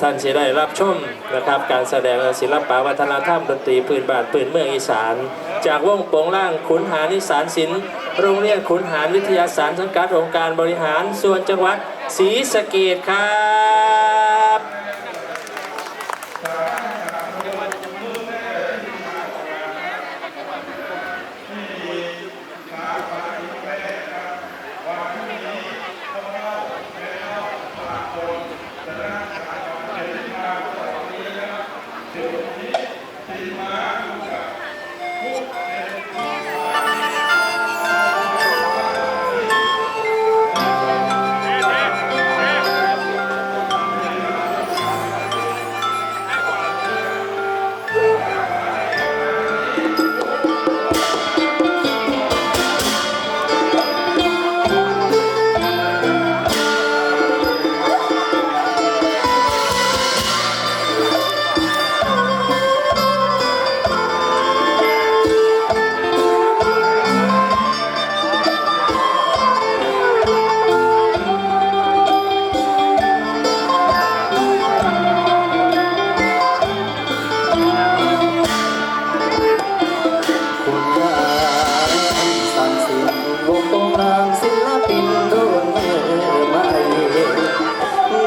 ท่านสิได้รับชมนะครับการแสดงศิลปะวัฒนธรรมดนตรีพื้นบ้านพื้นเมืองอีสาน จากวงโปงล่างขุนหานิสานศิลป์โรงเรียนขุนหานวิทยาศาสตร์สังกัดองค์การบริหารส่วนจังหวัดศรีสะเกดครับ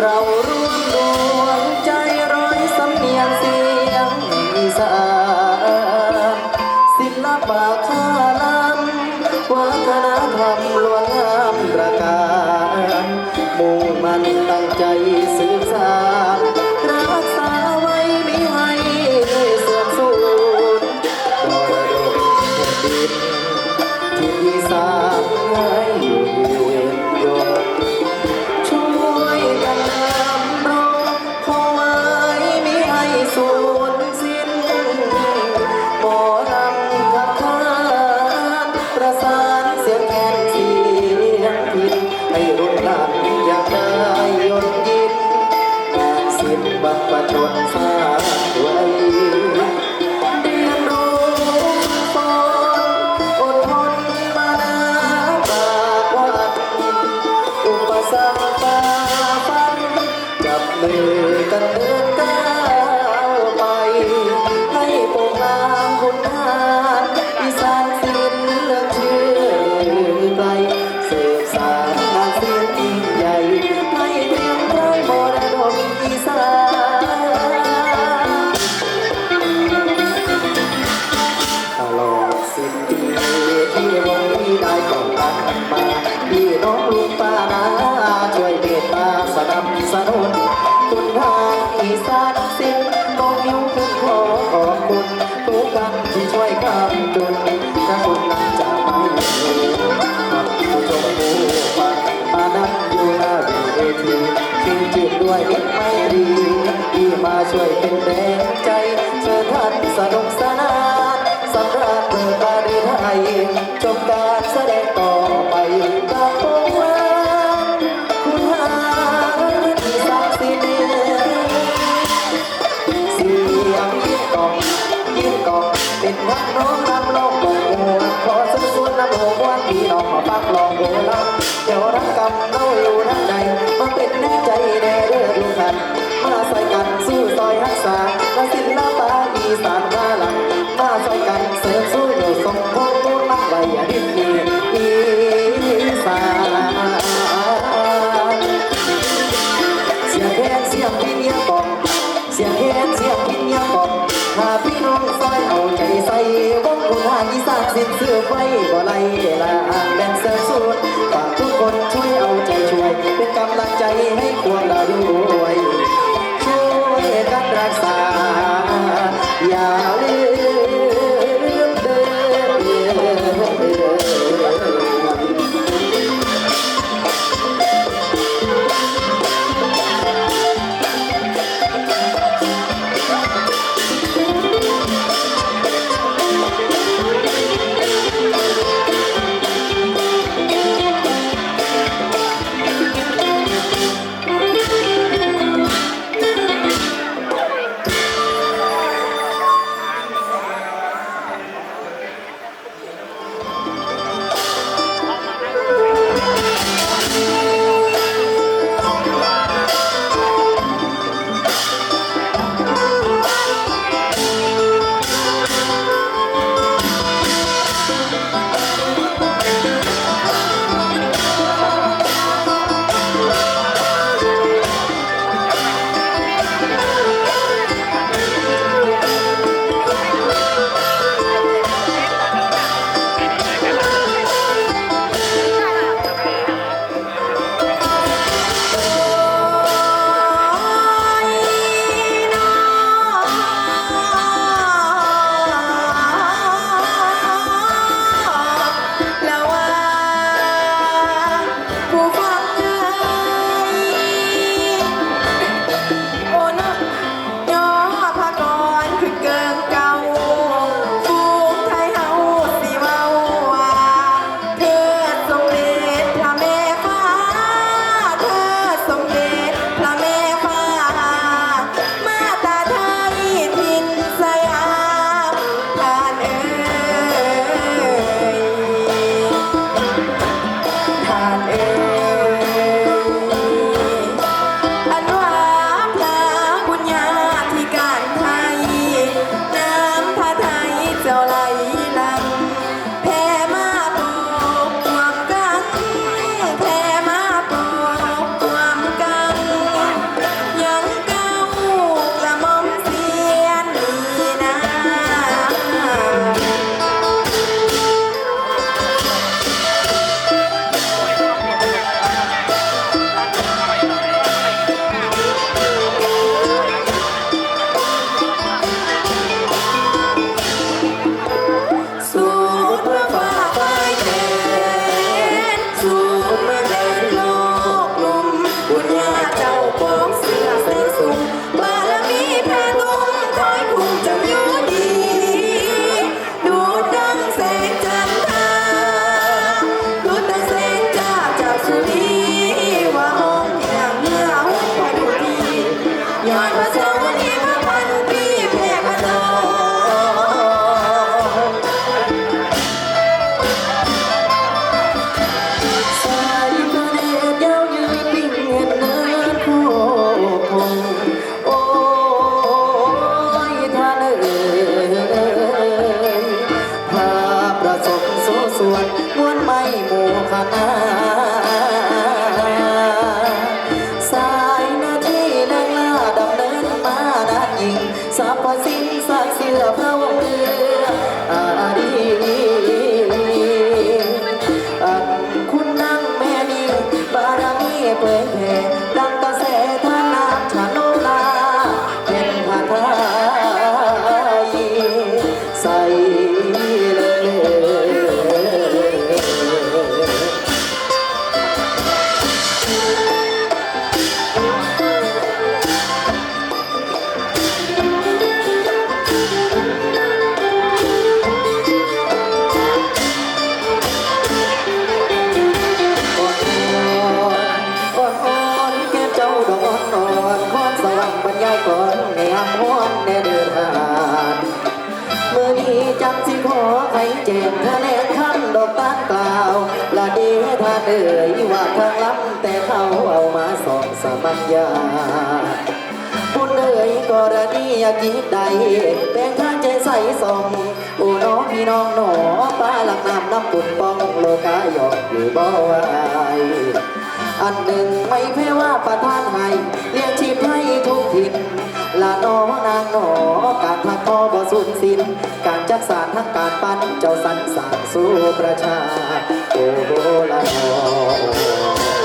เให้รุ่นหลังอยากได้ยนต์ยินงานศิลปะประชนสร้า สนับสนุนคุณทางอีสานสิ้นก็ยิ้วขึ้นขอขอบคุณทุกท่านที่ช่วยคำจุนถ้าคุณนั้นจะไม่มีครับผู้ชมผู้ฟังมานั่งอยู่หน้าเวทีชื่นจิตด้วยมิตรไมตรีที่มาช่วยเป็นแรงใจเชิญท่านสนุกสนานสำหรับเปิดบารีไทยจบการแสดง พี่น้องมาฟังลองโบราณเดี๋ยวรักกำเอาอยู่ทางใดมาเป็นแน่ใจแน่เรื่องดูกันมาใส่กันสู้ซอยรักษาและศิลปะอีสานมาหลังมาใส่กันเสริม ท่านใจใสส่องอู่น้องพี่น้องหนอป้าหลักน้ำน้ำปุ่นป้องโลกาหยอกหรือบ่วายอันหนึ่งไม่เพ่ว่าประทานให้เลี้ยงชีพให้ทุกถิ่นละน้องนางหนอการพักทอบ่สุนสินการจักสารทั้งการปั้นเจ้าสันสานสู่ประชาโอ้โหละหนอ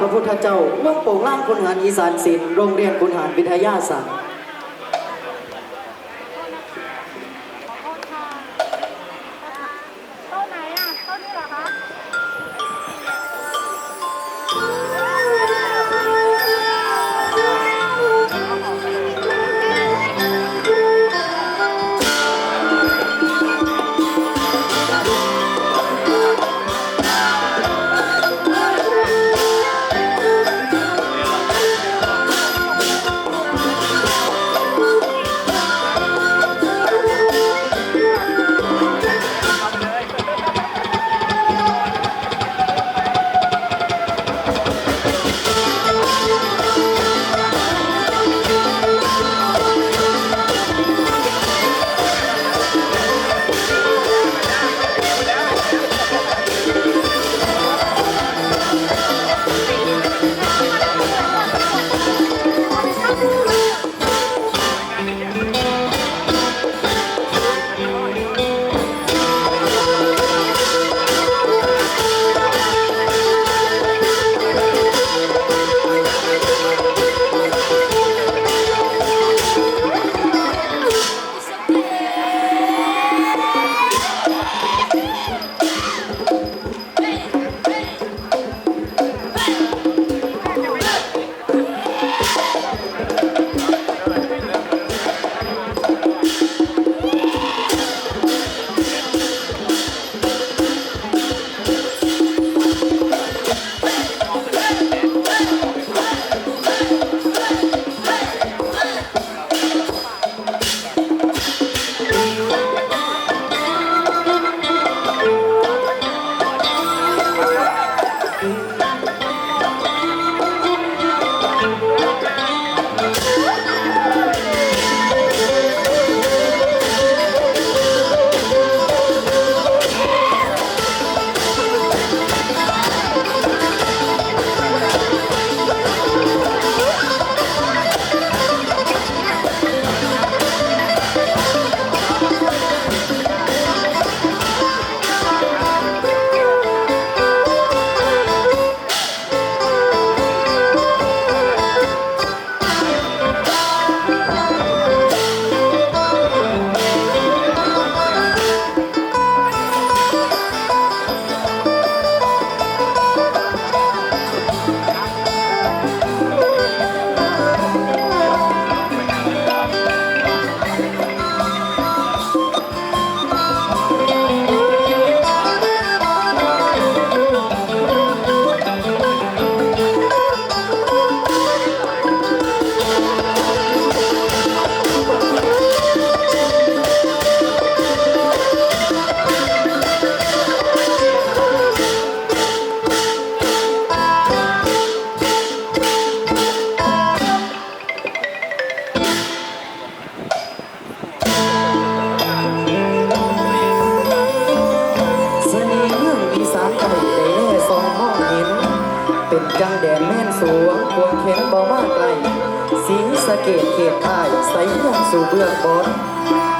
พระพุทธเจ้าว่องโป่งล่างคุณหารอีสานศิลป์โรงเรียนคุณหารวิทยาศาสตร์ จังแดนแม่นสวงควงเข็นบ่มากไกลสีสะเกตเขตข่ายใสเมืองสู่เบื้องบน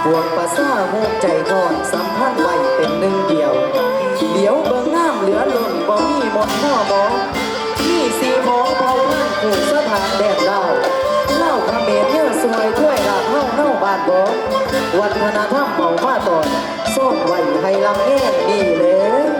พวงประซาหูใจทอดสัมพันธ์ไว้เป็นหนึ่งเดียว เดี๋ยวเบิ่งงามเหลือล้นบ่มีหมดพ่อหมอมีสีหมองเผาเมืองผูกสถานแดนดาวเล่าเมรเนื้อสวยถ้วยราบเฮาเฮาบาดบ่วัฒนธรรมเมามาตอนซ่อนไว้ให้ลำแง่นี่เลย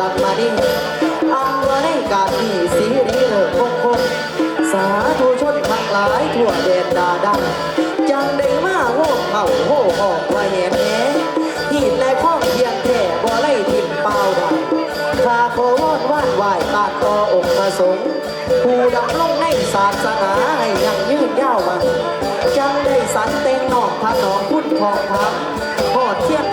กันมาดีอันว่าในการที่สีรีเลิกคงคงสาธุชนทั้งหลายทั่วแดนดาดังจังได้มาโห่เมาโห่หอกว่าแหนแหหีดและข้องเพียงแค่บ่ไล่ทิมเปล่าดังข้าขอวอนว่านไหวตาต่อองค์พระสงฆ์ผู้ดำลงในศาสนาให้ยังยืนยาวมันจังได้สันเต็งนอกพระนองพุทธทองพับพอดเทียน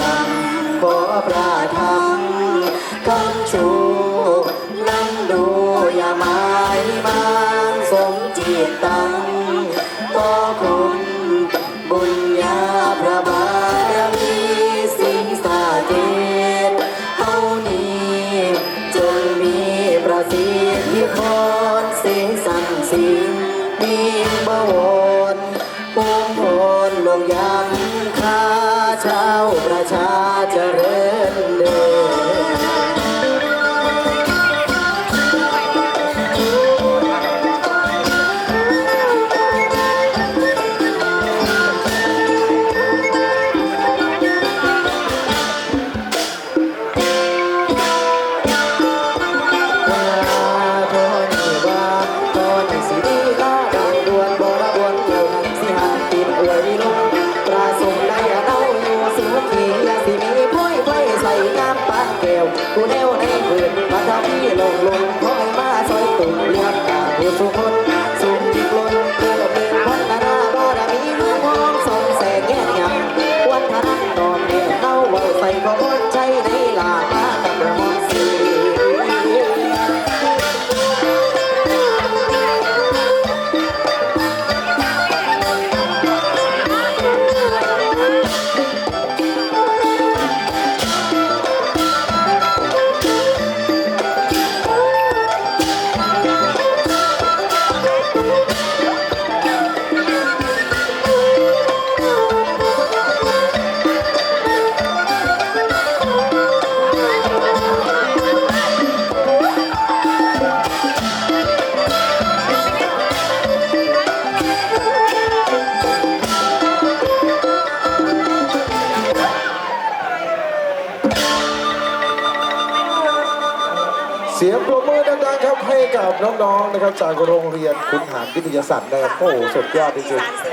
กรรมบ่ประทานคำชูนั่งดูอย่าหมายมันสมจิตตัง หารวิทยาศาสตร์นะครับโอ้โหสุดยอดจริงๆ